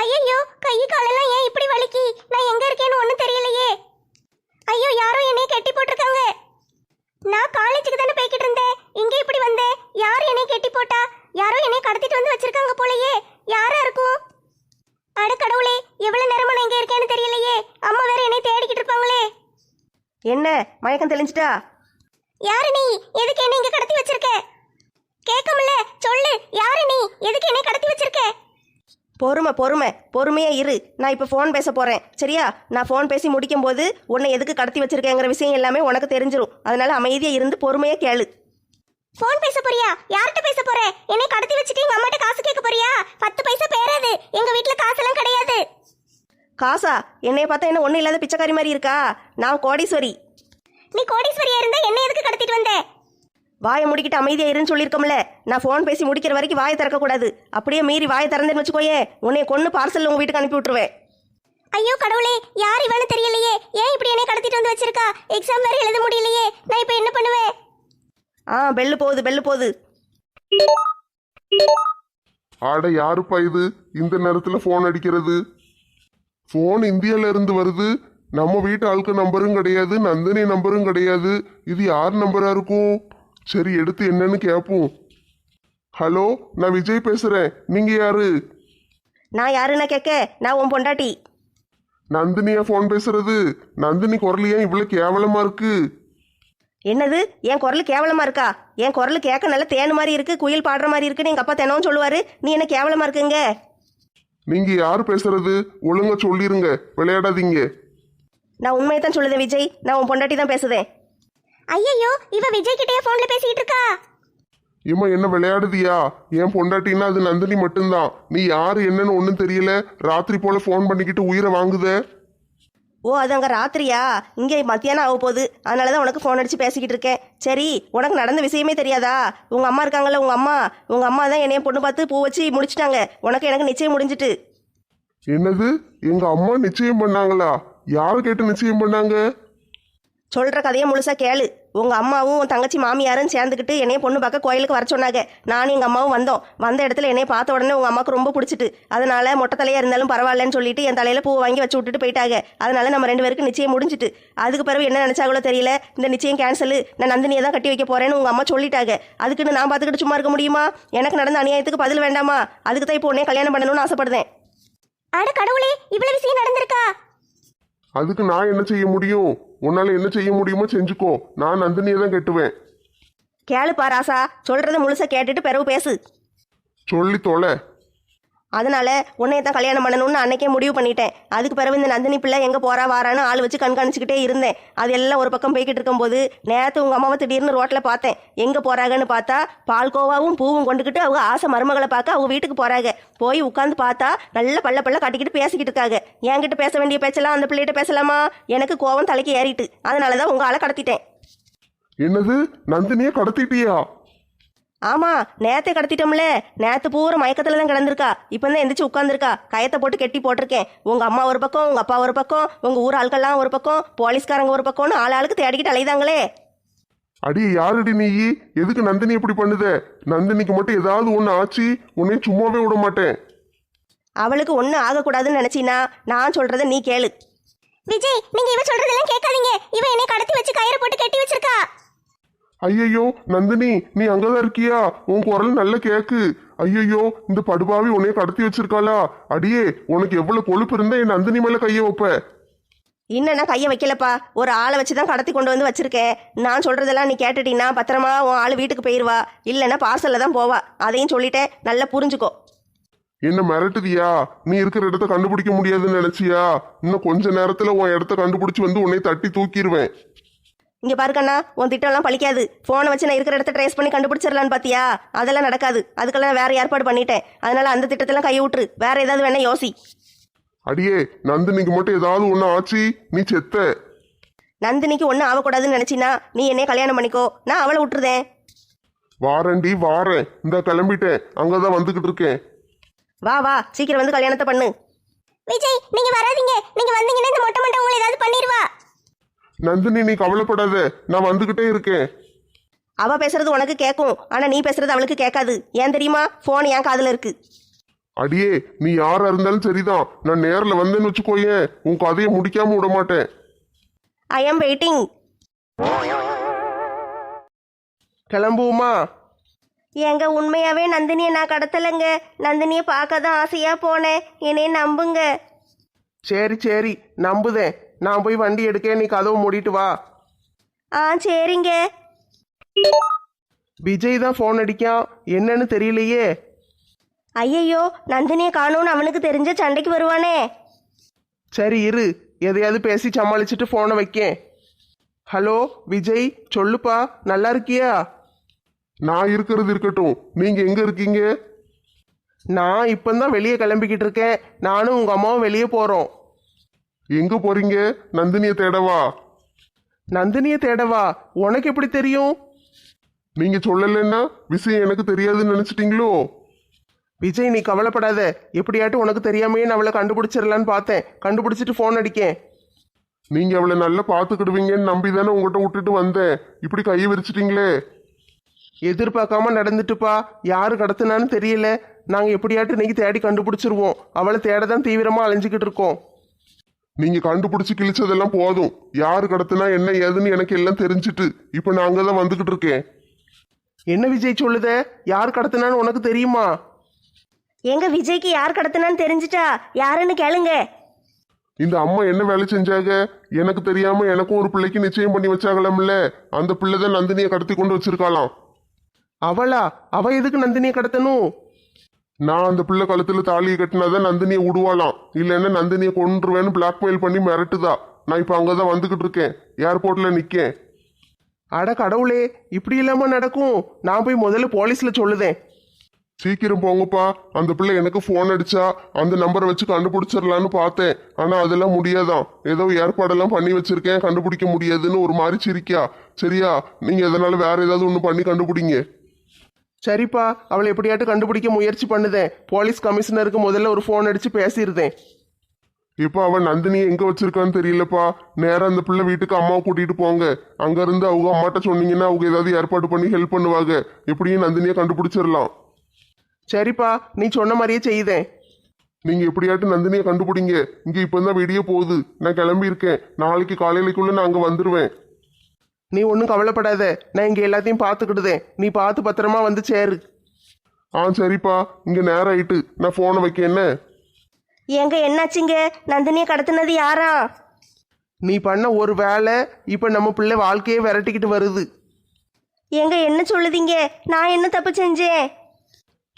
ஐயோ கை காலெல்லாம் ஏன் இப்படி வலிக்கி? நான் எங்க இருக்கேன்னு ஒண்ணும் தெரியலையே. ஐயோ யாரோ என்னைய கெட்டி போட்டிருக்காங்க. நான் காலேஜுக்கு தானே போய்கிட்டு இருந்தேன். இங்க இப்படி வந்தேன் யார் என்னைய கெட்டி போட்டா? யாரோ என்னைய கடத்திட்டு வந்து வச்சிருக்காங்க போலயே. யாரா இருக்கும்? அட கடவுளே எவ்வளவு நேரமா நான் இங்க இருக்கேன்னு தெரியலையே. அம்மா வேற என்னைய தேடிக்கிட்டு இருப்பாங்களே. என்ன? மயக்கம் தெளிஞ்சிட்டா? யாரு நீ? எதுக்கு என்ன இங்க கடத்தி வச்சிருக்க? கேட்கமில்ல சொல்லு. யாரு நீ? எதுக்கு என்னை கடத்தி வச்சிருக்க? பொறுமை பொறுமை. பொறுமையா இரு. நான் இப்போ ஃபோன் பேச போறேன். சரியா? நான் ஃபோன் பேசி முடிக்கும் போது உன்னை எதுக்கு கடத்தி வச்சிருக்கேங்கிற விஷயம் எல்லாமே உனக்கு தெரிஞ்சிரும். அதனால அமைதியா இருந்து பொறுமையா கேளு. ஃபோன் பேச போறியா? யார்கிட்ட பேச போற? என்னை கடத்தி வச்சுட்டு எங்க அம்மாட்ட காசு கேட்க போறியா? பத்து பைசா பேராது. எங்க வீட்ல காசெல்லாம் கிடையாது. காசா? என்னைய பார்த்தா என்ன ஒன்றும் இல்லாத பிச்சைக்காரி மாதிரி இருக்கா? நான் கோடீஸ்வரி. நீ கோடீஸ்வரியா இருந்தா என்ன எதுக்கு கடத்திட்டு வந்த? வாயை முடிக்கிட்டு அமைதியா இருன்னு சொல்லியிருக்கோம்ல. நான் ஃபோன் பேசி முடிக்கிற வரைக்கும் வாயை திறக்கக்கூடாது. அப்படியே மீறி வாயை திறந்தேன்னு வச்சுக்கோயே உன்னை கொன்று பார்சல் உங்க வீட்டுக்கு அனுப்பி விட்டுருவேன் ஐயோ கடவுளே யார் இவனு தெரியலையே? ஏன் இப்படி என்னை கடத்திட்டு வந்து வச்சிருக்கா? எக்ஸாம் வேற எழுத முடியலையே. நான் இப்போ என்ன பண்ணுவேன்? ஆ பெல்லு போகுது பெல்லு போகுது. ஆட யாருப்பா இது? இந்த நேரத்துல ஃபோன் அடிக்கிறது? ஃபோன் இந்தியால இருந்து வருது. நம்ம வீட்டு ஆளுக்கு நம்பரும் கிடையாது நந்தினி நம்பரும் கிடையாது. இது யார் நம்பரா இருக்கும்? சரி எடுத்து என்னன்னு கேட்போம் ஹலோ நான் விஜய் பேசுறேன். நீங்க யாரு? நான் யாருன்னா கேட்க நான் உன் பொண்டாட்டி. நந்தினியா ஃபோன் பேசுறது? நந்தினி குரல் ஏன் இவ்வளவு கேவலமா இருக்கு? என்னது? என் குரல் கேவலமா இருக்கா? என் குரல் கேட்க நல்ல தேனு மாதிரி இருக்கு குயில் பாடுற மாதிரி இருக்குன்னு எங்க அப்பா தினமும் சொல்லுவாரு. நீ என்ன கேவலமா இருக்குங்க? நீங்க யார் பேசுறது? ஒழுங்கா சொல்லிருங்க. விளையாடாதீங்க. நான் உண்மையை தான் சொல்லுதேன் விஜய். நான் உன் பொண்டாட்டி தான் பேசுதேன். ஐயோ இவ விஜய் கிட்டயே போன்ல பேசிட்டு இருக்கா? இம்மா என்ன விளையாடுதியா? என் பொண்டாட்டின்னா அது நந்தினி மட்டும்தான். நீ யாரு என்னன்னு ஒன்றும் தெரியல. ராத்திரி போல ஃபோன் பண்ணிக்கிட்டு உயிரை வாங்குத? ஓ அது அங்கே ராத்திரியா? இங்கே மத்தியானம் ஆக போகுது. அதனால தான் உனக்கு ஃபோன் அடிச்சு பேசிக்கிட்டு இருக்கேன். சரி உனக்கு நடந்த விஷயமே தெரியாதா? உங்கள் அம்மா இருக்காங்கல்ல உங்கள் அம்மா? உங்கள் அம்மா தான் என்னைய பொண்ணு பார்த்து பூ வச்சு முடிச்சிட்டாங்க. உனக்கு எனக்கு நிச்சயம் முடிஞ்சிட்டு. என்னது? எங்க அம்மா நிச்சயம் பண்ணாங்களா? யாரை கேட்டு நிச்சயம் பண்ணாங்க? சொல்கிற கதையை முழுசாக கேளு. உங்கள் அம்மாவும் உன் தங்கச்சி மாமியாரும் சேர்ந்துக்கிட்டு என்னைய பொண்ணு பார்க்க கோயிலுக்கு வர சொன்னாங்க. நானும் எங்கள் அம்மாவும் வந்தோம். வந்த இடத்துல என்னைய பார்த்த உடனே உங்கள் அம்மாவுக்கு ரொம்ப பிடிச்சிட்டு அதனால மொட்டை தலையாக இருந்தாலும் பரவாயில்லன்னு சொல்லிட்டு என் தலையில் பூ வாங்கி வச்சு விட்டுட்டு போயிட்டாங்க. அதனால நம்ம ரெண்டு பேருக்கு நிச்சயம் முடிஞ்சிட்டு. அதுக்கு பிறகு என்ன நினச்சாங்களோ தெரியல. இந்த நிச்சயம் கேன்சல் நான் நந்தினியை தான் கட்டி வைக்க போறேன்னு உங்கள் அம்மா சொல்லிட்டாங்க. அதுக்குன்னு நான் பார்த்துக்கிட்டு சும்மா இருக்க முடியுமா? எனக்கு நடந்த அநியாயத்துக்கு பதில் வேண்டாமா? அதுக்கு தான் இப்போ உடனே கல்யாணம் பண்ணணும்னு ஆசைப்படுறேன். அட கடவுளே இவ்வளவு விஷயம் நடந்திருக்கா? அதுக்கு நான் என்ன செய்ய முடியும்? உன்னால என்ன செய்ய முடியுமோ செஞ்சுக்கோ. நான் நந்தினியை தான் கட்டுவேன். கேளுப்பா ராசா. சொல்கிறத முழுசாக கேட்டுட்டு பிறகு பேசு. சொல்லி தொலை. அதனால உன்னைய தான் கல்யாணம் பண்ணணும்னு அன்னைக்கே முடிவு பண்ணிட்டேன். அதுக்கு பிறகு இந்த நந்தினி பிள்ளை எங்கே போறா வாரான்னு ஆள் வச்சு கண்காணிச்சுக்கிட்டே இருந்தேன். அது எல்லாம் ஒரு பக்கம் போய்கிட்டு இருக்கும்போது நேற்று உங்கள் அம்மாவை திடீர்னு ரோட்டில் பார்த்தேன். எங்கே போறாங்கன்னு பார்த்தா பால்கோவாவும் பூவும் கொண்டுக்கிட்டு அவங்க ஆசை மருமகளை பார்க்க அவங்க வீட்டுக்கு போறாங்க. போய் உட்காந்து பார்த்தா நல்ல பல்ல பல்ல காட்டிக்கிட்டு பேசிக்கிட்டு இருக்காங்க. என்கிட்ட பேச வேண்டிய பேச்செல்லாம் அந்த பிள்ளைகிட்ட பேசலாமா? எனக்கு கோவம் தலைக்கு ஏறிட்டு. அதனால தான் உங்கள் ஆளை கடத்திட்டேன். என்னது? நந்தினியை கடத்திட்டியா? ஆமா நேத்தே கடத்திட்டோம்ல. நேத்து பூரா மயக்கத்துல தான் கிடந்திருக்கா. இப்போ தான் எந்திரிச்சு உட்காந்துருக்கா கயத்தை போட்டு கெட்டி போட்டிருக்கேன். உங்க அம்மா ஒரு பக்கம் உங்க அப்பா ஒரு பக்கம் உங்க ஊர் ஆட்கள்லாம் ஒரு பக்கம் போலீஸ்காரங்க ஒரு பக்கம்னு ஆள் ஆளுக்கு தேடிக்கிட்டு அலைதாங்களே அடி யாருடி நீ? எதுக்கு நந்தினி இப்படி பண்ணுத? நந்தினிக்கு மட்டும் ஏதாவது ஒன்று ஆச்சு உன்னை சும்மாவே விட மாட்டேன். அவளுக்கு ஒன்றும் ஆகக்கூடாதுன்னு நினைச்சினா நான் சொல்றதை நீ கேளு. விஜய் நீங்க இவ சொல்றதெல்லாம் கேட்காதீங்க. இவ என்னை கடத்தி வச்சு கயிறு போட்டு கட்டி வச்சிருக்கா. ஐயையோ நந்தினி நீ அங்கதான் இருக்கியா? உன் குரல் நல்ல கேக்கு. ஐயையோ இந்த படுபாவி உன்னைய கடத்தி வச்சிருக்காளா? அடியே உனக்கு எவ்வளவு கொழுப்பு இருந்தா என் நந்தினி மேல கைய வைப்ப. இன்னும் நான் கையை வைக்கலப்பா? ஒரு ஆளை வச்சு தான் கடத்தி கொண்டு வந்து வச்சிருக்கேன் நான் சொல்றதெல்லாம் நீ கேட்டுட்டீன்னா பத்திரமா உன் ஆள் வீட்டுக்கு போயிடுவா இல்லைன்னா பார்சல்ல தான் போவா. அதையும் சொல்லிட்டேன். நல்லா புரிஞ்சுக்கோ. என்ன மிரட்டுதியா நீ இருக்கிற இடத்த கண்டுபிடிக்க முடியாதுன்னு நினைச்சியா? இன்னும் கொஞ்ச நேரத்துல உன் இடத்த கண்டுபிடிச்சு வந்து உன்னை தட்டி தூக்கிடுவேன் இங்க பாருக்கண்ணா உன் திட்டம்லாம் பழிக்காது. போனை வச்சு நான் இருக்கிற இடத்த ட்ரேஸ் பண்ணி கண்டுபிடிச்சிடலான்னு பாத்தியா? அதெல்லாம் நடக்காது. அதுக்கெல்லாம் நான் வேற ஏற்பாடு பண்ணிட்டேன். அதனால அந்த திட்டத்தெல்லாம் கை விட்டுரு. வேற ஏதாவது வேணா யோசி. அடியே நந்தினிக்கு மட்டும் ஏதாவது ஒண்ணு ஆச்சு? நீ செத்த. நந்தினிக்கு ஒன்றும் ஆகக்கூடாதுன்னு நினைச்சினா நீ என்னைய கல்யாணம் பண்ணிக்கோ. நான் அவளை விட்டுருதேன். வாரண்டி வாரேன். இந்த கிளம்பிட்டேன். அங்கதான் வந்துகிட்டு இருக்கேன். வா வா. சீக்கிரம் வந்து கல்யாணத்தை பண்ணு. விஜய் நீங்க வராதீங்க. நீங்க வந்தீங்கன்னா இந்த மொட்டை மண்டை உங்களை ஏதாவது பண்ணிடுவா நந்தினி நீ கவலைப்படாத. நான் வந்துகிட்டே இருக்கேன். அவ பேசுறது உனக்கு கேட்கும் ஆனா நீ பேசுறது அவளுக்கு கேட்காது. ஏன் தெரியுமா? போன் என் காதுல இருக்கு. அடியே நீ யாரா இருந்தாலும் சரிதான். நான் நேர்ல வந்தேன்னு வச்சுக்கோயேன் உன் கதையை முடிக்காம விட மாட்டேன். ஐ ஆம் வெயிட்டிங் கிளம்புவோமா? ஏங்க உண்மையாவே நந்தினியை நான் கடத்தலைங்க. நந்தினியை பார்க்க தான் ஆசையா போனேன். என்னைய நம்புங்க. சரி சரி. நம்புதேன். நான் போய் வண்டி எடுக்க நீ கதவை மூடிட்டு வா. ஆ சரிங்க. விஜய் தான் ஃபோன் அடிக்கான். என்னன்னு தெரியலையே. ஐயையோ நந்தினியை காணோன்னு அவனுக்கு தெரிஞ்ச சண்டைக்கு வருவானே. சரி இரு. எதையாவது பேசி சமாளிச்சுட்டு ஃபோனை வைக்கேன். ஹலோ விஜய் சொல்லுப்பா. நல்லா இருக்கியா? நான் இருக்கிறது இருக்கட்டும். நீங்க எங்க இருக்கீங்க? நான் இப்போதான் வெளியே கிளம்பிக்கிட்டு இருக்கேன். நானும் உங்கள் அம்மாவும் வெளியே போகிறோம் எங்க போறீங்க? நந்தினியை தேடவா? நந்தினியை தேடவா? உனக்கு எப்படி தெரியும்? நீங்க சொல்லலைன்னா விஷயம் எனக்கு தெரியாதுன்னு நினைச்சிட்டீங்களோ? விஜய் நீ கவலைப்படாத. எப்படியாட்டும் உனக்கு தெரியாமையே நான் அவளை கண்டுபிடிச்சிடலான்னு பார்த்தேன். கண்டுபிடிச்சிட்டு ஃபோன் அடிக்கேன். நீங்க அவளை நல்லா பாத்துக்கிடுவீங்கன்னு நம்பி தானே உங்ககிட்ட விட்டுட்டு வந்தேன். இப்படி கையை விரிச்சிட்டீங்களே. எதிர்பார்க்காம நடந்துட்டுப்பா. யாரு கடத்தினான்னு தெரியல. நாங்கள் எப்படியாட்டும் இன்னைக்கு தேடி கண்டுபிடிச்சிருவோம். அவளை தேட தான் தீவிரமாக அலைஞ்சிக்கிட்டு இருக்கோம். நீங்க கண்டுபிடிச்சு கிழிச்சதெல்லாம் போதும். யாரு கடத்தினா என்ன ஏதுன்னு எனக்கு எல்லாம் தெரிஞ்சிட்டு. இப்ப நான் அங்கதான் வந்துகிட்டு இருக்கேன். என்ன விஜய் சொல்லுத? யார் கடத்தினான்னு உனக்கு தெரியுமா? எங்க விஜய்க்கு யார் கடத்தினான்னு தெரிஞ்சிட்டா? யாருன்னு கேளுங்க. இந்த அம்மா என்ன வேலை செஞ்சாங்க எனக்கு தெரியாம எனக்கும் ஒரு பிள்ளைக்கு நிச்சயம் பண்ணி வச்சாங்களாம்ல அந்த பிள்ளை தான் நந்தினியை கடத்தி கொண்டு வச்சிருக்காளாம். அவளா? அவ எதுக்கு நந்தினியை கடத்தணும்? நான் அந்த பிள்ளை கழுத்துல தாலியை கட்டினாதான் நந்தினியை விடுவாளாம் இல்லைன்னா நந்தினியை கொன்றுவேன்னு பிளாக்மெயில் பண்ணி மிரட்டுதா. நான் இப்ப அங்கதான் வந்துகிட்டு இருக்கேன். ஏர்போர்ட்ல நிக்கேன். அட கடவுளே இப்படி இல்லாம நடக்கும். நான் போய் முதல்ல போலீஸ்ல சொல்லுதேன். சீக்கிரம் போங்கப்பா. அந்த பிள்ளை எனக்கு ஃபோன் அடிச்சா அந்த நம்பரை வச்சு கண்டுபிடிச்சிடலான்னு பார்த்தேன். ஆனா அதெல்லாம் முடியாதான். ஏதோ ஏற்பாடெல்லாம் பண்ணி வச்சிருக்கேன். கண்டுபிடிக்க முடியாதுன்னு ஒரு மாதிரி சிரிக்கா. சரியா? நீங்க எதனால வேற ஏதாவது ஒன்று பண்ணி கண்டுபிடிங்க. சரிப்பா அவளை எப்படியாட்டும் கண்டுபிடிக்க முயற்சி பண்ணுதேன். போலீஸ் கமிஷனருக்கு முதல்ல ஒரு ஃபோன் அடிச்சு பேசியிருந்தேன் இப்போ அவன் நந்தினியை எங்க வச்சிருக்கான்னு தெரியலப்பா. நேரா அந்த பிள்ளை வீட்டுக்கு அம்மாவை கூட்டிட்டு போங்க. அங்க இருந்து அவங்க அம்மாட்ட சொன்னீங்கன்னா அவங்க ஏதாவது ஏற்பாடு பண்ணி ஹெல்ப் பண்ணுவாங்க. எப்படியும் நந்தினியை கண்டுபிடிச்சிடலாம். சரிப்பா நீ சொன்ன மாதிரியே செய்தேன். நீங்க எப்படியாட்டும் நந்தினியை கண்டுபிடிங்க. இங்க இப்பதான் விடிய போகுது. நான் கிளம்பி இருக்கேன் நாளைக்கு காலையிலக்குள்ள நான் அங்க வந்துருவேன். நீ ஒன்றும் கவலைப்படாத. நான் இங்கே எல்லாத்தையும் பார்த்துக்கிடுதேன் நீ பார்த்து பத்திரமா வந்து சேரு. ஆ சரிப்பா. இங்க நேரம் ஆயிட்டு. நான் போனை வைக்க என்ன? எங்க என்னாச்சுங்க? நந்தினியை கடத்தினது யாரா? நீ பண்ண ஒரு வேலை இப்போ நம்ம பிள்ளை வாழ்க்கையே விரட்டிக்கிட்டு வருது. எங்க என்ன சொல்லுதீங்க? நான் என்ன தப்பு செஞ்சேன்?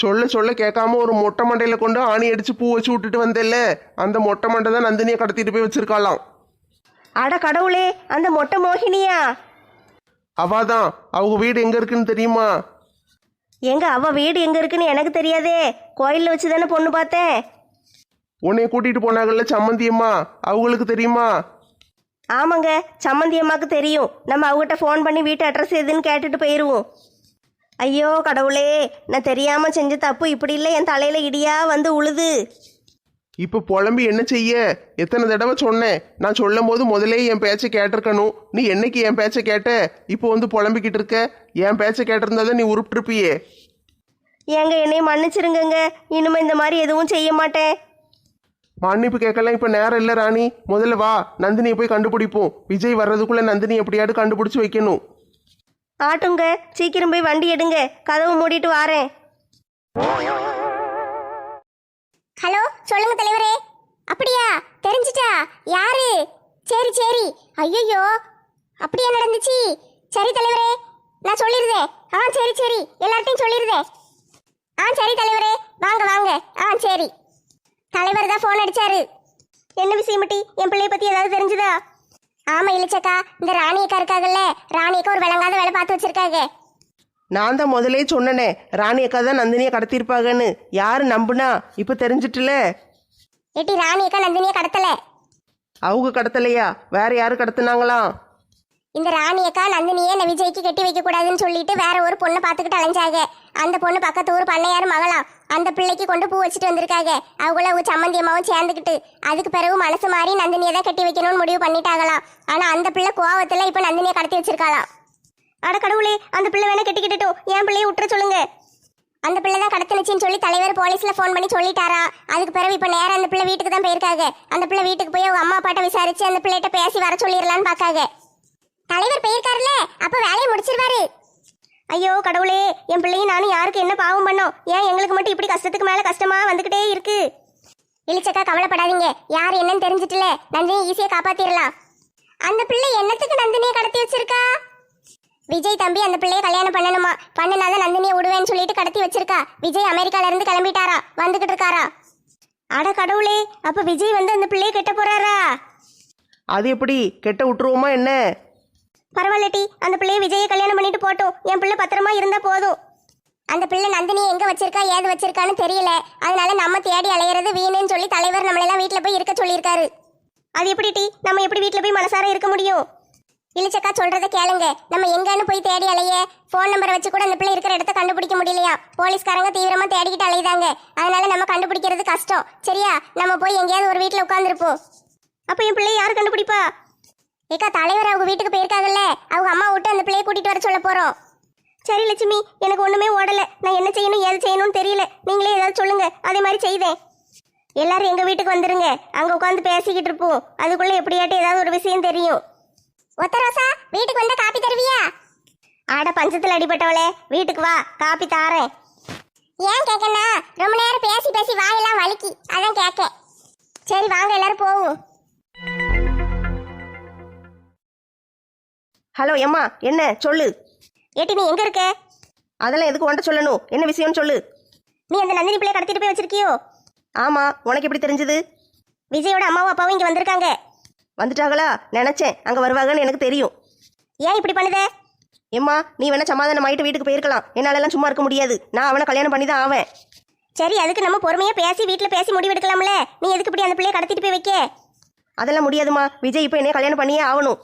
சொல்ல சொல்ல கேட்காம ஒரு மொட்டை மண்டையில கொண்டு ஆணி அடிச்சு பூ வச்சு விட்டுட்டு வந்தேல்ல? அந்த மொட்டை மண்டை தான் நந்தினியை கடத்திட்டு போய் வச்சிருக்காளாம். அட கடவுளே அந்த மொட்டை மோகினியா? அவாதான் அவங்க வீடு எங்க இருக்குன்னு தெரியுமா? எங்க அவ வீடு எங்க இருக்குன்னு எனக்கு தெரியாதே. கோயில்ல வச்சு தானே பொண்ணு பார்த்தேன். உன்னை கூட்டிட்டு போனாங்கல்ல சம்மந்தியம்மா அவங்களுக்கு தெரியுமா? ஆமாங்க சம்மந்தி அம்மாக்கு தெரியும். நம்ம அவகிட்ட ஃபோன் பண்ணி வீட்டு அட்ரஸ் எதுன்னு கேட்டுட்டு போயிடுவோம் ஐயோ கடவுளே நான் தெரியாம செஞ்ச தப்பு இப்படி இல்லை என் தலையில இடியா வந்து உழுது. இப்போ புலம்பி என்ன செய்ய? எத்தனை தடவை சொன்னேன். நான் சொல்லும் போது முதலே என் பேச்சை கேட்டிருக்கணும். நீ என்னைக்கு என் பேச்சை கேட்ட? இப்போ வந்து புலம்பிக்கிட்டு இருக்க? என் பேச்சை கேட்டிருந்தா தான் நீ உருப்பிட்டுருப்பியே. ஏங்க என்னை மன்னிச்சிருங்கங்க. இனிமே இந்த மாதிரி எதுவும் செய்ய மாட்டேன். மன்னிப்பு கேட்கலாம். இப்போ நேரம் இல்லை ராணி. முதல்ல வா. நந்தினியை போய் கண்டுபிடிப்போம். விஜய் வர்றதுக்குள்ள நந்தினி எப்படியாவது கண்டுபிடிச்சு வைக்கணும். ஆட்டுங்க. சீக்கிரம் போய் வண்டி எடுங்க. கதவு மூடிட்டு வாரேன். ஹலோ சொல்லுங்க தலைவரே. அப்படியா? தெரிஞ்சிட்டா? யாரு? சரி சரி. ஐயோ அப்படியா நடந்துச்சு? சரி தலைவரே நான் சொல்லிருந்தேன் ஆ சரி சரி. எல்லார்ட்டையும் சொல்லிடுதேன் ஆ சரி தலைவரே. வாங்க வாங்க. ஆ சரி. தலைவர் தான் ஃபோன் அடிச்சாரு. என்ன விஷயமட்டி என் பிள்ளைய பத்தி ஏதாவது தெரிஞ்சுதா? ஆமா இல்லச்சக்கா இந்த ராணியக்கா இருக்காங்கல்ல ராணியக்கா ஒரு விளங்காத வேலை பார்த்து வச்சிருக்காங்க. நான் தான் முதலே சொன்னனே ராணி அக்கா தான் நந்தினியை கடத்திருப்பாங்கன்னு யாரு நம்புனா? இப்போ தெரிஞ்சிட்டுல. ஏட்டி ராணியக்கா நந்தினியை கடத்தல. அவங்க கடத்தலையா? வேற யாரு கடத்துனாங்களாம் இந்த ராணியக்கா நந்தினியை இந்த விஜய்க்கு கட்டி வைக்க கூடாதுன்னு சொல்லிட்டு வேற ஒரு பொண்ணை பார்த்துக்கிட்டு அலைஞ்சாங்க. அந்த பொண்ணு பக்கத்து ஊர் பண்ணையார் மகளாம். அந்த பிள்ளைக்கு கொண்டு பூ வச்சுட்டு வந்திருக்காங்க. அவங்கள அவங்க சம்மந்தி அம்மாவும் சேர்ந்துக்கிட்டு. அதுக்கு பிறகு மனசு மாறி நந்தினியை தான் கட்டி வைக்கணும்னு முடிவு பண்ணிட்டாங்களாம். ஆனா அந்த பிள்ளை கோவத்துல இப்ப நந்தினியை கடத்தி வச்சிருக்காளாம். அட கடவுளே அந்த பிள்ளை வேணா கட்டிக்கிட்டோம் என் பிள்ளையை விட்டுற சொல்லுங்க. அந்த பிள்ளை தான் கடத்தினுச்சின்னு சொல்லி தலைவர் போலீஸ்ல ஃபோன் பண்ணி சொல்லிட்டாரா? அதுக்கு பிறகு இப்போ நேரம் அந்த பிள்ளை வீட்டுக்கு தான் போயிருக்காங்க அந்த பிள்ளை வீட்டுக்கு போய் அவங்க அம்மா அப்பாட்ட விசாரிச்சு அந்த பிள்ளைகிட்ட பேசி வர சொல்லிடலான்னு பார்க்காங்க தலைவர் போயிருக்காருல அப்போ வேலையை முடிச்சிருவாரு. ஐயோ கடவுளே என் பிள்ளையும் நானும் யாருக்கு என்ன பாவம் பண்ணோம்? ஏன் எங்களுக்கு மட்டும் இப்படி கஷ்டத்துக்கு மேலே கஷ்டமா வந்துக்கிட்டே இருக்கு? எழுச்சக்கா கவலைப்படாதீங்க. யார் என்னன்னு தெரிஞ்சிட்டுல நந்தினியை ஈஸியாக காப்பாத்திரலாம் அந்த பிள்ளை என்னத்துக்கு நந்தினியை கடத்தி வச்சிருக்கா? விஜய் தம்பி அந்த பிள்ளைய கல்யாணம் பண்ணணுமா? பண்ணினாதான் நந்தினியை விடுவேன்னு சொல்லிட்டு கடத்தி வச்சிருக்கா. விஜய் அமெரிக்கால இருந்து கிளம்பிட்டாரா? வந்துகிட்டு இருக்காரா? அட கடவுளே அப்ப விஜய் வந்து அந்த பிள்ளையை கெட்ட போறாரா? அது எப்படி? கெட்ட விட்டுருவோமா என்ன? பரவாயில்லட்டி அந்த பிள்ளையை விஜயை கல்யாணம் பண்ணிட்டு போட்டோம். என் பிள்ளை பத்திரமா இருந்தா போதும். அந்த பிள்ளை நந்தினியை எங்க வச்சிருக்கா? ஏது வச்சிருக்கான்னு தெரியல. அதனால நம்ம தேடி அலையிறது வீணுன்னு சொல்லி தலைவர் நம்மளெல்லாம் வீட்டுல போய் இருக்க சொல்லியிருக்காரு. அது எப்படி டி? நம்ம எப்படி வீட்ல போய் மனசார இருக்க முடியும்? இளிச்சக்கா சொல்றத கேளுங்க. நம்ம எங்கன்னு போய் தேடி அலைய. ஃபோன் நம்பர் வச்சு கூட அந்த பிள்ளை இருக்கிற இடத்த கண்டுபிடிக்க முடியலையா? போலீஸ்காரங்க தீவிரமா தேடிக்கிட்டு அலையுதாங்க. அதனால நம்ம கண்டுபிடிக்கிறது கஷ்டம். சரியா? நம்ம போய் எங்கேயாவது ஒரு வீட்டில் உட்காந்துருப்போம் அப்ப என் பிள்ளைய யாரு கண்டுபிடிப்பா? ஏக்கா தலைவர் அவங்க வீட்டுக்கு போயிருக்காங்கல்ல. அவங்க அம்மா விட்டு அந்த பிள்ளையை கூட்டிட்டு வர சொல்ல போறோம். சரி லட்சுமி. எனக்கு ஒண்ணுமே ஓடல. நான் என்ன செய்யணும் ஏது செய்யணும்னு தெரியல. நீங்களே ஏதாவது சொல்லுங்க. அதே மாதிரி செய்வேன் எல்லாரும் எங்க வீட்டுக்கு வந்துருங்க. அங்க உட்காந்து பேசிக்கிட்டு இருப்போம். அதுக்குள்ள எப்படியாட்டி ஏதாவது ஒரு விஷயம் தெரியும். ஒத்த ரோசா வீட்டுக்கு வந்தா காப்பி தருவியா? ஆட பஞ்சத்துல அடிபட்டவளே வீட்டுக்கு வா காப்பி தாரேன். ஏன் கேக்கண்ணா ரொம்ப நேரம் பேசி பேசி வாயெல்லாம் வலிக்கி. அதான் கேட்க சரி வாங்க எல்லாரும் போவோம். ஹலோ எம்மா என்ன சொல்லு. ஏட்டி நீ எங்க இருக்க? அதெல்லாம் எதுக்கு உன்ட்ட சொல்லணும்? என்ன விஷயம்னு சொல்லு. நீ அந்த நந்தினி பிள்ளைய கடத்திட்டு போய் வச்சிருக்கியோ? ஆமா உனக்கு எப்படி தெரிஞ்சது? விஜயோட அம்மாவும் அப்பாவும் இங்க வந்திருக்காங்க. வந்துட்டாங்களா? நினைச்சேன். அங்க வருவாங்கன்னு எனக்கு தெரியும். ஏன் இப்படி பண்ணுத? எம்மா நீ வேணா சமாதானம் ஆயிட்டு வீட்டுக்கு போயிருக்கலாம். என்னாலலாம் சும்மா இருக்க முடியாது. நான் அவனை கல்யாணம் பண்ணி தான் ஆவேன். சரி அதுக்கு நம்ம பொறுமையா பேசி வீட்ல பேசி முடிவு எடுக்கலாம்ல நீ எதுக்கு இப்படி அந்த பிள்ளைய கடத்திட்டு போய் வைக்க? அதெல்லாம் முடியாதுமா விஜய் இப்போ என்னைய கல்யாணம் பண்ணியே ஆகணும்.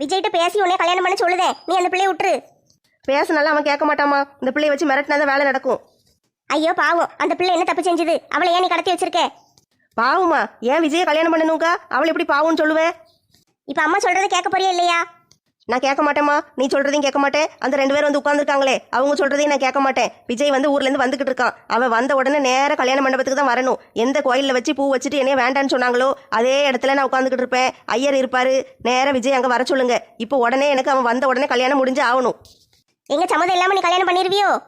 விஜய்கிட்ட பேசி உன்னை கல்யாணம் பண்ண சொல்லுதேன் நீ அந்த பிள்ளைய விட்டுரு பேசினாலும் அவன் கேட்க மாட்டாமா இந்த பிள்ளைய வச்சு மிரட்டினா தான் வேலை நடக்கும். ஐயோ பாவம். அந்த பிள்ளை என்ன தப்பு செஞ்சது? அவளை ஏன் நீ கடத்தி வச்சிருக்க? பாவமா ஏன் விஜய கல்யாணம் பண்ணணுக்கா அவளை எப்படி பாவம்னு சொல்லுவேன் இப்ப அம்மா சொல்றதை கேட்க போறியா இல்லையா? நான் கேட்க மாட்டேம்மா. நீ சொல்றதையும் கேட்க மாட்டேன். அந்த ரெண்டு பேரும் வந்து உட்காந்துருக்காங்களே அவங்க சொல்றதையும் நான் கேட்க மாட்டேன். விஜய் வந்து ஊர்ல இருந்து வந்துகிட்டு இருக்கான். அவன் வந்த உடனே நேர கல்யாண மண்டபத்துக்கு தான் வரணும். எந்த கோயில்ல வச்சு பூ வச்சுட்டு என்னைய வேண்டான்னு சொன்னாங்களோ அதே இடத்துல நான் உட்காந்துக்கிட்டு இருப்பேன். ஐயர் இருப்பாரு. நேர விஜய் அங்க வர சொல்லுங்க. இப்போ உடனே எனக்கு அவன் வந்த உடனே கல்யாணம் முடிஞ்சு ஆகணும். எங்க சம்மதம் இல்லாம நீ கல்யாணம் பண்ணிருவியோ?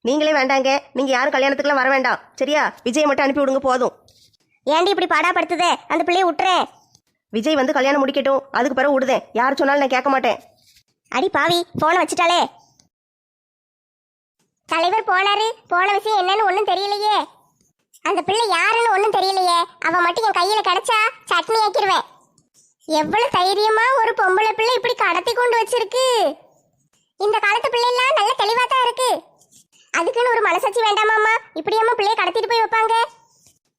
நீங்களே வேண்டாங்க. நீங்க யாரும் கல்யாணத்துக்குலாம் வர வேண்டாம். சரியா? விஜய் மட்டும் அனுப்பி விடுங்க போதும். ஏன்டி இப்படி பாடாப்படுத்துதே? அந்த பிள்ளைய விட்டுறேன் விஜய் வந்து கல்யாணம் முடிக்கட்டும். அதுக்கு பிறகு விடுதேன் யார் சொன்னாலும் நான் கேட்க மாட்டேன். அடி பாவி போனை வச்சுட்டாலே தலைவர் போனாரு. போன விஷயம் என்னன்னு ஒண்ணும் தெரியலையே. அந்த பிள்ளை யாருன்னு ஒண்ணும் தெரியலையே. அவ மட்டும் என் கையில கிடைச்சா சட்னி ஆக்கிடுவேன். எவ்வளவு தைரியமா ஒரு பொம்பளை பிள்ளை இப்படி கடத்தி கொண்டு வச்சிருக்கு. இந்த காலத்து பிள்ளை எல்லாம் நல்ல தெளிவா தான் இருக்கு. அதுக்குன்னு ஒரு மனசாட்சி வேண்டாமாம்மா? இப்படியாம்மா பிள்ளைய கடத்திட்டு போய் வைப்பாங்க?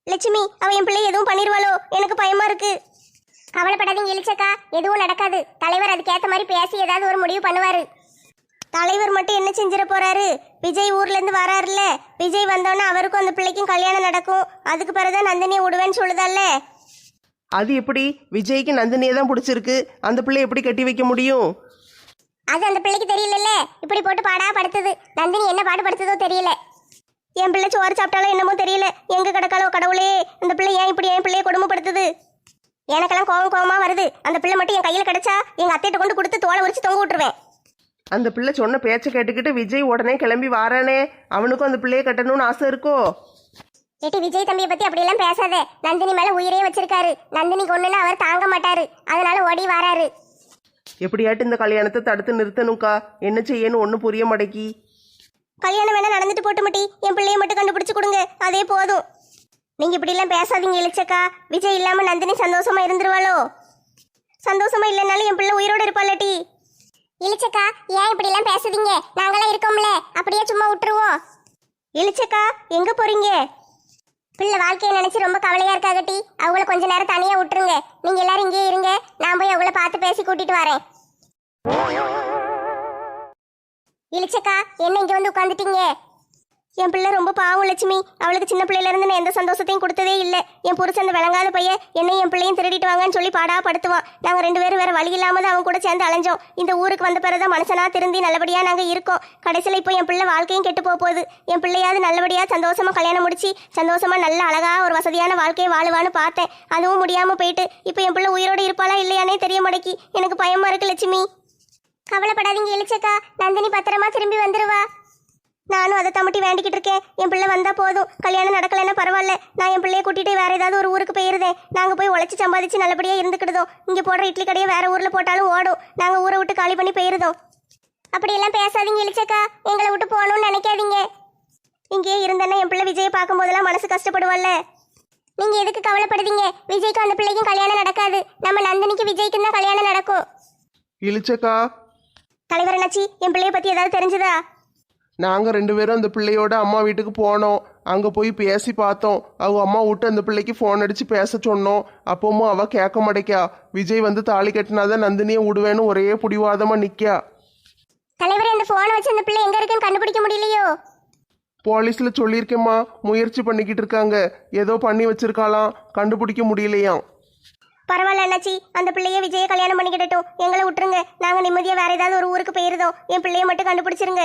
லட்சுமி அவ என் பிள்ளை எதுவும் பண்ணிடுவாளோ எனக்கு பயமா இருக்கு. கவலைப்படாதீங்க இளிச்சக்கா எதுவும் நடக்காது. தலைவர் அதுக்கேத்த மாதிரி பேசி ஏதாவது ஒரு முடிவு பண்ணுவாரு. தலைவர் மட்டும் என்ன செஞ்சிட போறாரு? விஜய் ஊர்ல இருந்து வராருல்ல. விஜய் வந்தோடனே அவருக்கும் அந்த பிள்ளைக்கும் கல்யாணம் நடக்கும். அதுக்கு பிறகுதான் நந்தினியை விடுவேன்னு சொல்லுதல்ல. அது எப்படி? விஜய்க்கு நந்தினியை தான் பிடிச்சிருக்கு. அந்த பிள்ளை எப்படி கட்டி வைக்க முடியும்? அது அந்த பிள்ளைக்கு தெரியலல்ல. இப்படி போட்டு பாடா படுத்துது. நந்தினி என்ன பாடுபடுத்துதோ தெரியல. என் பிள்ளை சோறு சாப்பிட்டாலும் என்னமோ தெரியல. எங்க கிடக்காலோ கடவுளே அந்த பிள்ளை ஏன் இப்படி என் பிள்ளைய கொடுமைப்படுத்துது? எனக்கெல்லாம் கோவம் கோவமா வருது. அந்த பிள்ளை மட்டும் என் கையில கிடைச்சா எங்க அத்தைகிட்ட கொண்டு கொடுத்து தோலை உரிச்சு தொங்க விட்டுருவேன். அந்த பிள்ளை சொன்ன பேச்சை கேட்டுக்கிட்டு விஜய் உடனே கிளம்பி வாரானே. அவனுக்கும் அந்த பிள்ளையை கட்டணும்னு ஆசை இருக்கோ? ஏட்டி விஜய் தம்பியை பத்தி அப்படியெல்லாம் பேசாத. நந்தினி மேல உயிரே வச்சிருக்காரு. நந்தினி ஒண்ணுன்னு அவர் தாங்க மாட்டாரு. அதனால ஓடி வராரு. எப்படியாட்டு இந்த கல்யாணத்தை தடுத்து நிறுத்தணும்க்கா? என்ன செய்யணும்? ஒன்றும் புரிய மாட்டேக்கி கல்யாணம் வேணா நடந்துட்டு போட்டு மட்டி என் பிள்ளைய மட்டும் கண்டுபிடிச்சு கொடுங்க. அதே போதும். நீங்க இப்படி எல்லாம் பேசாதீங்க இளிச்சக்கா. விஜய் இல்லாம நந்தினி சந்தோஷமா இருந்துருவாளோ? சந்தோஷமா இல்லைனாலும் என் பிள்ளை உயிரோட இருப்பாளட்டி. இளிச்சக்கா ஏன் இப்படி எல்லாம் பேசுதீங்க? நாங்களாம் இருக்கோம்ல. அப்படியே சும்மா விட்டுருவோம். இளிச்சக்கா எங்க போறீங்க? பிள்ளை வாழ்க்கையை நினைச்சு ரொம்ப கவலையா இருக்காகட்டி. அவங்கள கொஞ்ச நேரம் தனியா விட்டுருங்க. நீங்க எல்லாரும் இங்கேயே இருங்க. நான் போய் அவங்கள பார்த்து பேசி கூட்டிட்டு வரேன். இளிச்சக்கா என்ன இங்கே வந்து உட்காந்துட்டீங்க என் பிள்ளை ரொம்ப பாவம் லட்சுமி. அவளுக்கு சின்ன பிள்ளையிலேருந்து நான் எந்த சந்தோஷத்தையும் கொடுத்ததே இல்லை. என் புருஷன் அந்த விளங்காத பையன் என்னையும் என் பிள்ளையும் திருடிட்டு வாங்கன்னு சொல்லி பாடா படுத்துவான். நாங்கள் ரெண்டு பேரும் வேறு வழி இல்லாமல் அவன் கூட சேர்ந்து அலைஞ்சோம். இந்த ஊருக்கு வந்த பிறகுதான் மனுஷனாக திருந்தி நல்லபடியாக நாங்கள் இருக்கோம். கடைசியில் இப்போ என் பிள்ளை வாழ்க்கையும் கெட்டு போக போகுது. என் பிள்ளையாவது நல்லபடியாக சந்தோஷமாக கல்யாணம் முடிச்சு சந்தோஷமாக நல்ல அழகாக ஒரு வசதியான வாழ்க்கையை வாழுவான்னு பார்த்தேன். அதுவும் முடியாமல் போயிட்டு இப்போ என் பிள்ளை உயிரோடு இருப்பாளா இல்லையானே தெரிய மாட்டேக்கி எனக்கு பயமாக இருக்கு லட்சுமி. கவலைப்படாதீங்க எழுச்சக்கா நந்தினி பத்திரமா திரும்பி வந்துருவா. நானும் அதை தம்பட்டி வேண்டிக்கிட்டு இருக்கேன். என் பிள்ளை வந்தா போதும். கல்யாணம் நடக்கலைன்னா பரவாயில்ல. நான் என் பிள்ளைய கூட்டிட்டு வேற ஏதாவது ஒரு ஊருக்கு போயிருந்தேன் நாங்க போய் உழைச்சி சம்பாதிச்சு நல்லபடியா இருந்துக்கிடுதோம் இங்க போடுற இட்லி கடையை வேற ஊர்ல போட்டாலும் ஓடும். நாங்க ஊரை விட்டு காலி பண்ணி போயிருந்தோம் அப்படியெல்லாம் பேசாதீங்க எழுச்சக்கா எங்களை விட்டு போகணும்னு நினைக்காதீங்க. இங்கேயே இருந்தேன்னா என் பிள்ளை விஜயை பார்க்கும்போதெல்லாம் மனசு கஷ்டப்படுவல்ல. நீங்க எதுக்கு கவலைப்படுதீங்க? விஜய்க்கு அந்த பிள்ளைக்கும் கல்யாணம் நடக்காது. நம்ம நந்தினிக்கு விஜய்க்கு தான் கல்யாணம் நடக்கும். இழிச்சக்கா தலைவர் என்னாச்சி? என் பிள்ளைய பத்தி ஏதாவது தெரிஞ்சுதா? நாங்கள் ரெண்டு பேரும் அந்த பிள்ளையோட அம்மா வீட்டுக்கு போனோம். அங்கே போய் பேசி பார்த்தோம். அவங்க அம்மா விட்டு அந்த பிள்ளைக்கு ஃபோன் அடித்து பேச சொன்னோம். அப்பவும் அவள் கேட்க மாட்டேக்கா. விஜய் வந்து தாலி கட்டினாதான் நந்தினியை விடுவேன்னு ஒரே பிடிவாதமாக நிற்கா தலைவரே அந்த போனை வச்சு அந்த பிள்ளை எங்க இருக்குன்னு கண்டுபிடிக்க முடியலையோ? போலீஸில் சொல்லியிருக்கேம்மா. முயற்சி பண்ணிக்கிட்டு இருக்காங்க. ஏதோ பண்ணி வச்சிருக்காளாம். கண்டுபிடிக்க முடியலையாம். பரவாயில்ல அண்ணாச்சி அந்த பிள்ளைய விஜய கல்யாணம் பண்ணிக்கிடட்டும். எங்களை விட்டுருங்க. நாங்க நிம்மதியா வேற ஏதாவது ஒரு ஊருக்கு போயிருந்தோம். என் பிள்ளைய மட்டும் கண்டுபிடிச்சிருங்க.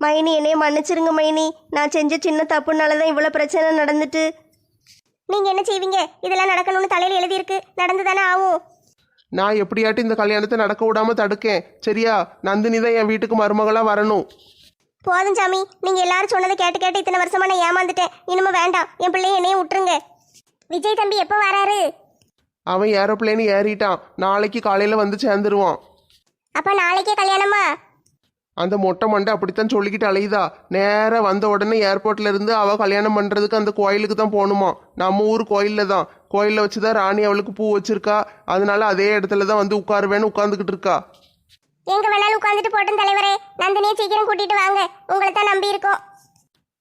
மைனி என்னைய மன்னிச்சிருங்க மைனி. நான் செஞ்ச சின்ன தப்புனால தான் இவ்வளோ பிரச்சனை நடந்துட்டு. நீங்க என்ன செய்வீங்க? இதெல்லாம் நடக்கணும்னு தலையில எழுதியிருக்கு. நடந்து தானே ஆகும் நான் எப்படியாட்டும் இந்த கல்யாணத்தை நடக்க விடாம தடுக்கேன். சரியா? நந்தினி தான் என் வீட்டுக்கு மருமகளா வரணும். போதும் சாமி. நீங்க எல்லாரும் சொன்னதை கேட்டு கேட்டு இத்தனை வருஷமா நான் ஏமாந்துட்டேன். இனிமே வேண்டாம். என் பிள்ளைய என்னையும் விட்டுருங்க. விஜய் தம்பி எப்போ வராரு? அவன் ஏரோப்ளேன் ஏறிட்டான். நாளைக்கு காலையில வந்து சேர்ந்துருவான். அப்ப நாளைக்கே கல்யாணமா? அந்த மொட்டை மண்டை அப்படித்தான் சொல்லிக்கிட்டு அலையுதா? நேரா வந்த உடனே ஏர்போர்ட்ல இருந்து அவ கல்யாணம் பண்றதுக்கு அந்த கோயிலுக்கு தான் போகணுமா? நம்ம ஊர் கோயில்ல தான். கோயில்ல வச்சுதான் ராணி அவளுக்கு பூ வச்சிருக்கா. அதனால அதே இடத்துல தான் வந்து உட்காருவேன்னு உட்கார்ந்துகிட்டு இருக்கா. எங்க வேணாலும் உட்காந்துட்டு போட்டும் தலைவரே. நந்தினியை சீக்கிரம் கூட்டிட்டு வாங்க. உங்களை தான் நம்பி இருக்கோம்.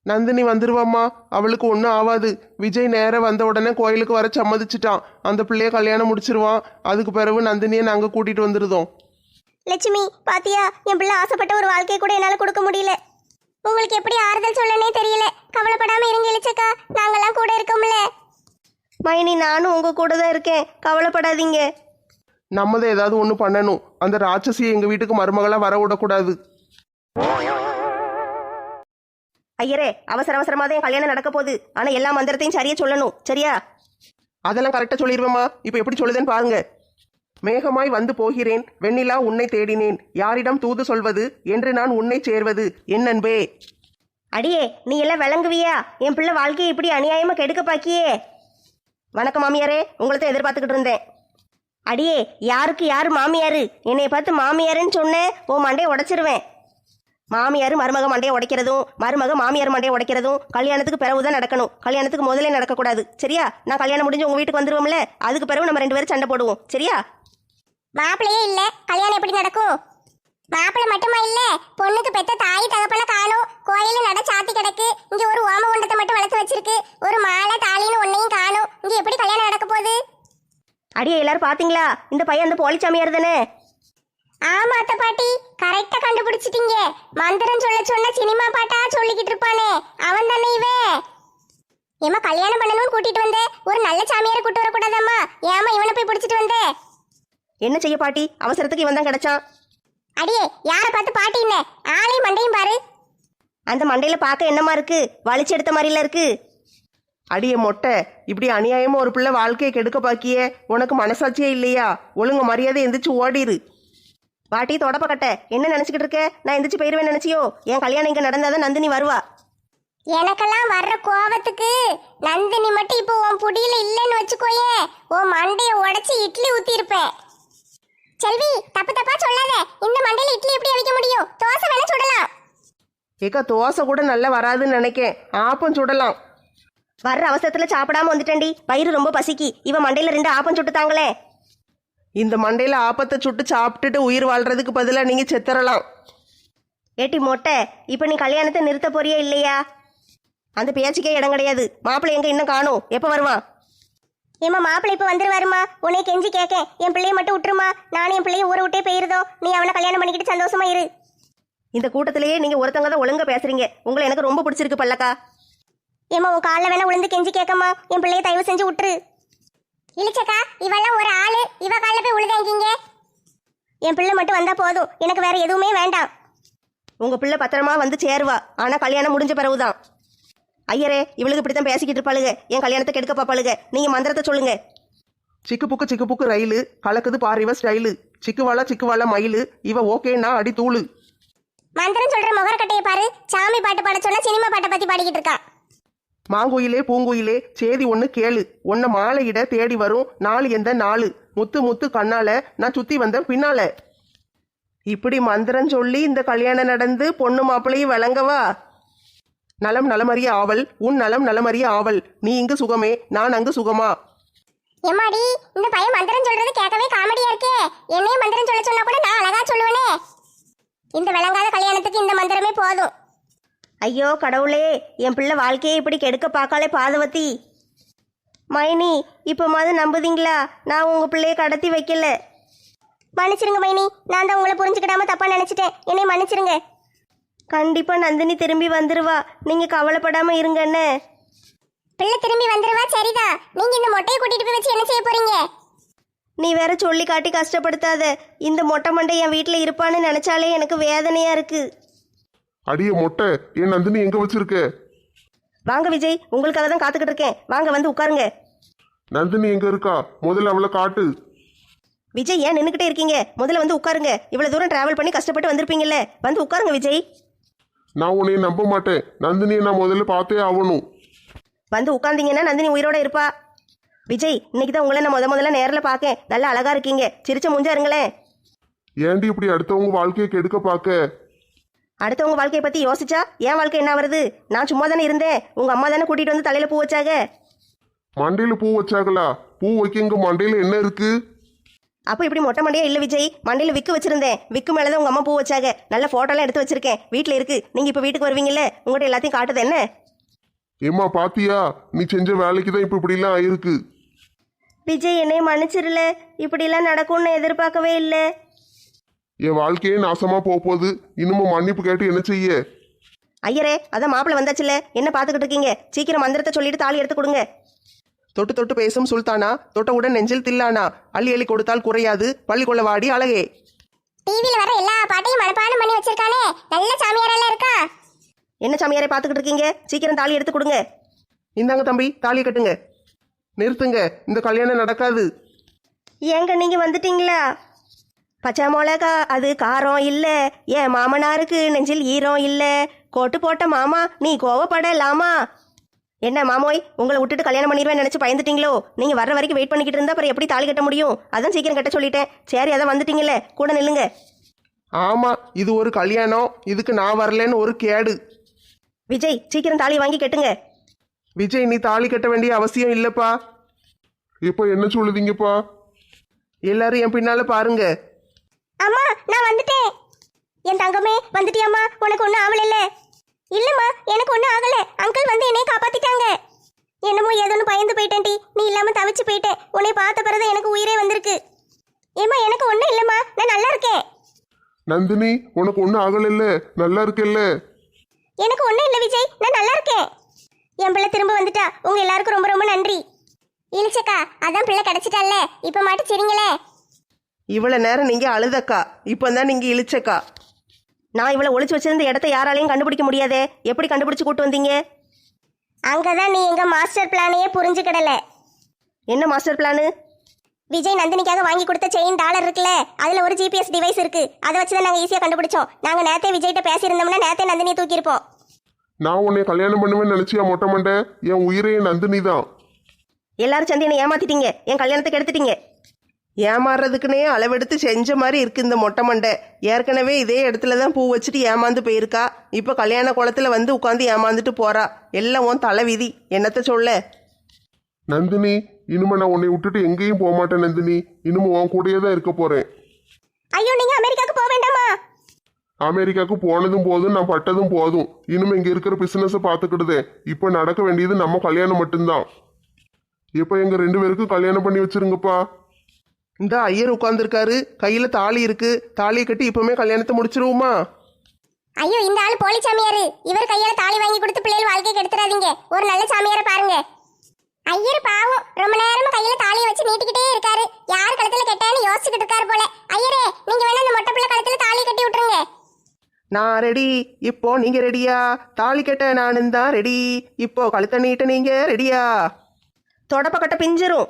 நந்தினி வந்துருவாம்மா. அவளுக்கு ஒன்றும் ஆகாது விஜய் நேரா வந்த உடனே கோயிலுக்கு வர சம்மதிச்சிட்டான். அந்த பிள்ளைய கல்யாணம் முடிச்சிருவான். அதுக்கு பிறகு நந்தினியை நாங்கள் கூட்டிட்டு வந்துருதோம். லட்சுமி பாத்தியா? என் பிள்ளை ஆசைப்பட்ட ஒரு வாழ்க்கையை கூட என்னால கொடுக்க முடியல. உங்களுக்கு எப்படி ஆறுதல் சொல்லனே தெரியல. கவலைப்படாம இருங்க இளிச்சக்கா. நாங்கெல்லாம் கூட இருக்கோம்ல. மைனி நானும் உங்கள் கூட தான் இருக்கேன். கவலைப்படாதீங்க. நம்ம தான் ஏதாவது ஒன்று பண்ணணும். அந்த ராட்சசியை எங்கள் வீட்டுக்கு மருமகளாக வர விடக்கூடாது. ஐயரே அவசர அவசரமாக தான் என் கல்யாணம் நடக்க போகுது. ஆனால் எல்லா மந்திரத்தையும் சரியா சொல்லணும். சரியா? அதெல்லாம் கரெக்டாக சொல்லிடுவேம்மா இப்போ எப்படி சொல்லுதுன்னு பாருங்க. மேகமாய் வந்து போகிறேன். வெண்ணிலா உன்னை தேடினேன். யாரிடம் தூது சொல்வது? என்று நான் உன்னை சேர்வது. என் அன்பே. அடியே நீ எல்லாம் விளங்குவியா? என் பிள்ளை வாழ்க்கையை இப்படி அநியாயமாக கெடுக்க பாக்கியே? வணக்கம் மாமியாரே உங்களை தான் எதிர்பார்த்துக்கிட்டு இருந்தேன். அடியே யாருக்கு யார் மாமியாரு? என்னைய பார்த்து மாமியாருன்னு சொன்னேன் உன் மண்டையை உடைச்சிருவேன். மாமியார் மருமக மண்டையை உடைக்கிறதும் மருமக மாமியார் மண்டையை உடைக்கிறதும் கல்யாணத்துக்கு பிறகு தான் நடக்கணும். கல்யாணத்துக்கு முதல்ல நடக்கக்கூடாது. சரியா? நான் கல்யாணம் முடிஞ்சு உங்க வீட்டுக்கு வந்துருவோம்ல? அதுக்கு பிறகு நம்ம ரெண்டு பேரும் சண்டை போடுவோம். சரியா? மாப்பிள்ளையே இல்ல. கல்யாணம் எப்படி நடக்கும்? மாப்பிள்ளை மட்டுமா இல்ல? பொண்ணுக்கு பெத்த தாய் தகப்பன காணும். கோயில நட சாத்தி கிடக்கு. இங்க ஒரு ஓம குண்டத்தை மட்டும் வளர்த்து வச்சிருக்கு. ஒரு மாலை தாலின்னு ஒன்னையும் காணும். இங்க எப்படி கல்யாணம் நடக்க போகுது? அடியே எல்லாரும் பாத்தீங்களா? இந்த பையன் அந்த போலிச்சாமியார் தானே? ஆமா அத்தை பாட்டி கரெக்டா கண்டுபிடிச்சிட்டீங்க. மந்திரம் சொல்ல சொன்ன சினிமா பாட்டா சொல்லிக்கிட்டு இருப்பானே. அவன் தானே இவன் ஏமா கல்யாணம் பண்ணணும்னு கூட்டிட்டு வந்தே? ஒரு நல்ல சாமியாரை கூட்டு வரக்கூடாதாம்மா? ஏமா இவனை போய் பிடிச்சிட்டு வந்தே? என்ன செய்ய பாட்டி? அவசரத்துக்கு இவன் தான் கிடைச்சான். அடியே யார பார்த்து பாட்டின்னு ஆளையும் மண்டையும் பாரு. அந்த மண்டையில பார்க்க என்னமா இருக்கு? வலிச்சு எடுத்த மாதிரில இருக்கு. அடியே மொட்டை இப்படி அநியாயமா ஒரு பிள்ளை வாழ்க்கையை கெடுக்க பாக்கியே. உனக்கு மனசாட்சியே இல்லையா? ஒழுங்கு மரியாதை எந்திரிச்சு ஓடிரு. பாட்டி தொடப்ப கட்ட. என்ன நினைச்சுக்கிட்டு இருக்க? நான் எந்திரிச்சு போயிருவேன் நினைச்சியோ? என் கல்யாணம் இங்க நடந்தாதான் நந்தினி வருவா. எனக்கெல்லாம் வர்ற கோவத்துக்கு நந்தினி மட்டும் இப்போ உன் புடியில இல்லைன்னு வச்சுக்கோயே. உன் மண்டைய உடைச்சு இட்லி ஊத்தி இருப்பேன் செல்வி தப்பு தப்பா சொல்லாத. இந்த மண்டையில இட்லி எப்படி அவிக்க முடியும்? தோசை வேணா சுடலாம். ஏக்கா தோசை கூட நல்லா வராதுன்னு நினைக்கேன். ஆப்பம் சுடலாம். வர்ற அவசரத்துல சாப்பிடாம வந்துட்டேன்டி. வயிறு ரொம்ப பசிக்கு. இவன் மண்டையில ரெண்டு ஆப்பம் சுட்டு தாங்களே இந்த மண்டையில ஆப்பத்தை சுட்டு சாப்பிட்டுட்டு உயிர் வாழ்றதுக்கு பதிலாக நீங்க செத்துறலாம் ஏட்டி மொட்டை இப்ப நீ கல்யாணத்தை நிறுத்த போறியா இல்லையா? அந்த பேச்சுக்கே இடம் கிடையாது. மாப்பிள்ளை எங்க இன்னும் காணும். எப்ப வருவான் ஏமா மாப்பிள்ளை இப்போ வந்துருவாருமா உன்னை கெஞ்சி கேட்க என் பிள்ளைய மட்டும் விட்டுருமா? நானும் என் பிள்ளைய ஊரை விட்டே போயிருதோ? நீ அவனை கல்யாணம் பண்ணிக்கிட்டு சந்தோஷமா இரு. இந்த கூட்டத்திலேயே நீங்க ஒருத்தங்க தான் ஒழுங்கா பேசுறீங்க. உங்களை எனக்கு ரொம்ப பிடிச்சிருக்கு பல்லக்கா. ஏம்மா உன் காலில் வேணா விழுந்து கெஞ்சி கேட்கம்மா என் பிள்ளைய தயவு செஞ்சு விட்டுரு. இழிச்சக்கா இவெல்லாம் ஒரு ஆளு. இவ காலில் போய் விழுதாங்கிங்க என் பிள்ளை மட்டும் வந்தா போதும். எனக்கு வேற எதுவுமே வேண்டாம். உங்க பிள்ளை பத்திரமா வந்து சேருவா. ஆனா கல்யாணம் முடிஞ்ச பிறகுதான். ஐயரே இவளுக்கு இப்படித்தான் பேசிக்கிட்டு இருப்பாளுங்க. என் கல்யாணத்தை கெடுக்க பாப்பாளுங்க நீங்க மந்திரத்தை சொல்லுங்க. சிக்கு புக்கு சிக்கு புக்கு ரயிலு. கலக்குது பாரு இவ ஸ்டைலு. சிக்குவாளா சிக்குவாளா மயிலு. இவ ஓகேன்னா அடி தூளு. மந்திரம் சொல்ற முகரக்கட்டையை பாரு. சாமி பாட்டு பாட சொன்னா சினிமா பாட்டை பத்தி பாடிக்கிட்டு இருக்கா. மாங்குயிலே பூங்குயிலே சேதி ஒன்று கேளு. உன்னை மாலையிட தேடி வரும் நாலு எந்த நாலு. முத்து முத்து கண்ணால நான் சுத்தி வந்தேன் பின்னால. இப்படி மந்திரம் சொல்லி இந்த கல்யாணம் நடந்து பொண்ணு மாப்பிள்ளையும் விளங்கவா நலம் நலமறிய ஆவல். உன் நலம் நலமறிய ஆவல். நீ இங்கு சுகமே நான் அங்கு சுகமா? எம்மாடி இந்த பையன் மந்திரம் சொல்றது கேட்கவே காமெடியா இருக்கே. என்னையே மந்திரம் சொல்ல சொன்னா கூட நான் அழகா சொல்லுவேனே. இந்த விளங்காத கல்யாணத்துக்கு இந்த மந்திரமே போதும். ஐயோ கடவுளே என் பிள்ளை வாழ்க்கையை இப்படி கெடுக்க பார்க்காலே பாதவத்தி மைனி இப்போ மாதிரி நம்புதீங்களா? நான் உங்க பிள்ளைய கடத்தி வைக்கல. மன்னிச்சிருங்க மைனி நான் தான் உங்களை புரிஞ்சுக்கிடாம தப்பா நினைச்சிட்டேன். என்னை மன்னிச்சிருங்க. கண்டிப்பா நந்தினி திரும்பி வந்துருவா. நீங்க கவலைப்படாம இருங்கன்னு பிள்ளை திரும்பி வந்துருவா? சரிதான் நீங்க இந்த மொட்டையை கூட்டிட்டு போய் வச்சு என்ன செய்ய போறீங்க? நீ வேற சொல்லி காட்டி கஷ்டப்படுத்தாத. இந்த மொட்டை மண்டை என் வீட்டில் இருப்பான்னு நினைச்சாலே எனக்கு வேதனையா இருக்கு. அடியே மொட்டை என் நந்தினி எங்க வச்சிருக்க? வாங்க விஜய் உங்களுக்காக தான் காத்துக்கிட்டு இருக்கேன். வாங்க வந்து உட்காருங்க. நந்தினி எங்க இருக்கா? முதல்ல அவளை காட்டு. விஜய் ஏன் நின்றுக்கிட்டே இருக்கீங்க? முதல்ல வந்து உட்காருங்க. இவ்வளவு தூரம் டிராவல் பண்ணி கஷ்டப்பட்டு வந்திருப்பீங்கல்ல. வந்து உட்காருங்க விஜய். நான் உன்னைய நம்ப மாட்டேன். நந்தினியை நான் முதல்ல பார்த்தே ஆகணும். வந்து உட்காந்தீங்கன்னா நந்தினி உயிரோட இருப்பா. விஜய் இன்னைக்கு தான் உங்களை நான் முத முதல்ல நேரில் பார்க்கேன் நல்லா அழகா இருக்கீங்க. சிரிச்ச முஞ்சா இருங்களேன். ஏண்டி இப்படி அடுத்தவங்க வாழ்க்கையை கெடுக்க பார்க்க? அடுத்தவங்க வாழ்க்கையை பத்தி யோசிச்சா என் வாழ்க்கை என்ன வருது நான் சும்மா தானே இருந்தேன். உங்க அம்மா தானே கூட்டிட்டு வந்து தலையில பூ வச்சாங்க. மண்டையில பூ வச்சாங்களா? பூ வைக்கங்க மண்டையில என்ன இருக்கு? அப்போ இப்படி மொட்டை மண்டையா இல்ல விஜய்? மண்டையில விக்கு வச்சிருந்தேன். விக்கு மேலதான் உங்க அம்மா பூ வச்சாங்க. நல்ல போட்டோலாம் எடுத்து வச்சிருக்கேன். வீட்ல இருக்கு. நீங்க இப்ப வீட்டுக்கு வருவீங்கல்ல? உங்கள்கிட்ட எல்லாத்தையும் காட்டுது என்ன? ஏம்மா பாத்தியா? நீ செஞ்ச வேலைக்கு தான் இப்ப இப்படிலாம் ஆயிருக்கு. விஜய் என்னை மன்னிச்சிரல. இப்படிலாம் நடக்கும்னு எதிர்பார்க்கவே இல்லை. என் வாழ்க்கையே நாசமா போக போகுது இன்னமும் மன்னிப்பு கேட்டு என்ன செய்ய? ஐயரே அதான் மாப்பிள்ளை வந்தாச்சுல என்ன பார்த்துக்கிட்டு இருக்கீங்க? சீக்கிரம் மந்திரத்தை சொல்லிட்டு தாலி எடுத்து கொடுங்க. தொட்டு தொட்டு பேசும் சுல்தானா? தொட்டவுடன் நெஞ்சில் தில்லானா? அள்ளி அள்ளி கொடுத்தால் குறையாது. பள்ளி கொள்ள வாடி அழகே. டிவில வர எல்லா பாட்டையும் மனப்பாடம் பண்ணி வச்சிருக்கானே. நல்ல சாமியாரெல்லாம் இருக்கா? என்ன சாமியாரை பார்த்துக்கிட்டு இருக்கீங்க? சீக்கிரம் தாலி எடுத்து கொடுங்க. இந்தாங்க தம்பி தாலி கட்டுங்க. நிறுத்துங்க. இந்த கல்யாணம் நடக்காது. ஏங்க நீங்க வந்துட்டீங்களா? பச்சை மிளகா அது காரம் இல்ல. ஏன் மாமனாருக்கு நெஞ்சில் ஈரம் இல்ல. கோட்டு போட்ட மாமா நீ கோவப்படலாமா? என்ன மாமோய் உங்களை விட்டுட்டு கல்யாணம் பண்ணிடுவேன் நினைச்சு பயந்துட்டீங்களோ? நீங்க வர்ற வரைக்கும் வெயிட் பண்ணிக்கிட்டு இருந்தா அப்புறம் எப்படி தாலி கட்ட முடியும்? அதான் சீக்கிரம் கட்ட சொல்லிட்டேன். சரி அதான் வந்துட்டீங்கல்ல. கூட நில்லுங்க. ஆமா இது ஒரு கல்யாணம். இதுக்கு நான் வரலன்னு ஒரு கேடு. விஜய் சீக்கிரம் தாலி வாங்கி கட்டுங்க. விஜய் நீ தாலி கட்ட வேண்டிய அவசியம் இல்லப்பா. இப்ப என்ன சொல்லுதீங்கப்பா? எல்லாரும் என் பின்னால பாருங்க. அம்மா நான் வந்துட்டேன். என் தங்கமே வந்துட்டியாம்மா? உனக்கு ஒன்றும் ஆகலைல்ல இல்லம்மா எனக்கு ஒன்றும் ஆகல. அங்கிள் வந்து என்னைய காப்பாத்திட்டாங்க. என்னமோ ஏதோன்னு பயந்து போயிட்டேன்டி நீ இல்லாம தவிச்சு போயிட்டேன் உன்னை பார்த்த பிறகு எனக்கு உயிரே வந்திருக்கு. ஏம்மா எனக்கு ஒன்றும் இல்லைம்மா. நான் நல்லா இருக்கேன். நந்தினி உனக்கு ஒன்றும் ஆகலைல்ல. நல்லா இருக்கல்ல? எனக்கு ஒன்றும் இல்லை விஜய். நான் நல்லா இருக்கேன். என் பிள்ளை திரும்ப வந்துட்டா. உங்க எல்லாருக்கும் ரொம்ப ரொம்ப நன்றி. இழிச்சக்கா அதான் பிள்ளை கிடைச்சிட்டால இப்போ மாட்டு சரிங்களே. இவ்வளவு நேரம் நீங்க அழுதக்கா. இப்பதான் நீங்க இழிச்சக்கா. நான் இவ்வளவு ஒளிச்சு வச்சிருந்த இடத்த யாராலையும் கண்டுபிடிக்க முடியாதே. எப்படி கண்டுபிடிச்சு கூட்டு வந்தீங்க? அங்கதான் நீ எங்க மாஸ்டர் பிளானையே புரிஞ்சுக்கிடல. என்ன மாஸ்டர் பிளானு விஜய் நந்தினிக்காக வாங்கி கொடுத்த செயின் டாலர் இருக்குல்ல அதுல ஒரு ஜிபிஎஸ் டிவைஸ் இருக்கு. அதை வச்சு தான் நாங்க ஈஸியா கண்டுபிடிச்சோம். நாங்க நேத்தே விஜய்கிட்ட பேசியிருந்தோம்னா நேத்தே நந்தினியை தூக்கியிருப்போம். நான் உன்னை கல்யாணம் பண்ணுவேன்னு நினைச்சியா மொட்டை மண்டை? என் உயிரே நந்தினி தான் எல்லாரும் சேர்ந்து என்னை ஏமாத்திட்டீங்க. என் கல்யாணத்துக்கு எடுத்துட்டீங்க. ஏமாறுறதுக்குனே அளவெடுத்து செஞ்ச மாதிரி இருக்கு இந்த மொட்டை மண்டை. ஏற்கனவே இதே இடத்துல தான் பூ வச்சுட்டு ஏமாந்து போயிருக்கா. இப்போ கல்யாண குளத்துல வந்து உட்காந்து ஏமாந்துட்டு போறா. எல்லாம் உன் தலைவிதி. என்னத்த சொல்ல? நந்தினி இனிமே நான் உன்னை விட்டுட்டு எங்கேயும் போக மாட்டேன் நந்தினி. இனிமே உன் கூடயே தான் இருக்க போறேன். ஐயோ நீங்க அமெரிக்காவுக்கு போக வேண்டாமா? அமெரிக்காவுக்கு போனதும் போதும் நான் பட்டதும் போதும். இனிமே இங்க இருக்கிற பிசினஸை பார்த்துக்கிடுதே. இப்போ நடக்க வேண்டியது நம்ம கல்யாணம் மட்டும்தான். இப்போ எங்க ரெண்டு பேருக்கும் கல்யாணம் பண்ணி வச்சிருங்கப்பா. இந்த ஐயர் உட்காந்துருக்காரு கையில தாலி இருக்கு. தாலியை கட்டி இப்பவுமே கல்யாணத்தை முடிச்சிருவோமா? ஐயோ இந்த ஆள் போலி சாமியாரு. இவர் கையால தாலி வாங்கி கொடுத்து பிள்ளைகள் வாழ்க்கை கெடுத்துறாதீங்க. ஒரு நல்ல சாமியாரை பாருங்க. ஐயர் பாவம். ரொம்ப நேரமா கையில தாலியை வச்சு நீட்டிக்கிட்டே இருக்காரு. யார் கழுத்துல கெட்டான்னு யோசிச்சுக்கிட்டு இருக்காரு போல. ஐயரே நீங்க வேணா அந்த மொட்டை பிள்ளை கழுத்துல தாலி கட்டி விட்டுருங்க. நான் ரெடி இப்போ நீங்க ரெடியா தாலி கட்ட நானும் தான் ரெடி இப்போ கழுத்த நீட்ட நீங்க ரெடியா தொடப்பக்கட்ட பிஞ்சிரும்.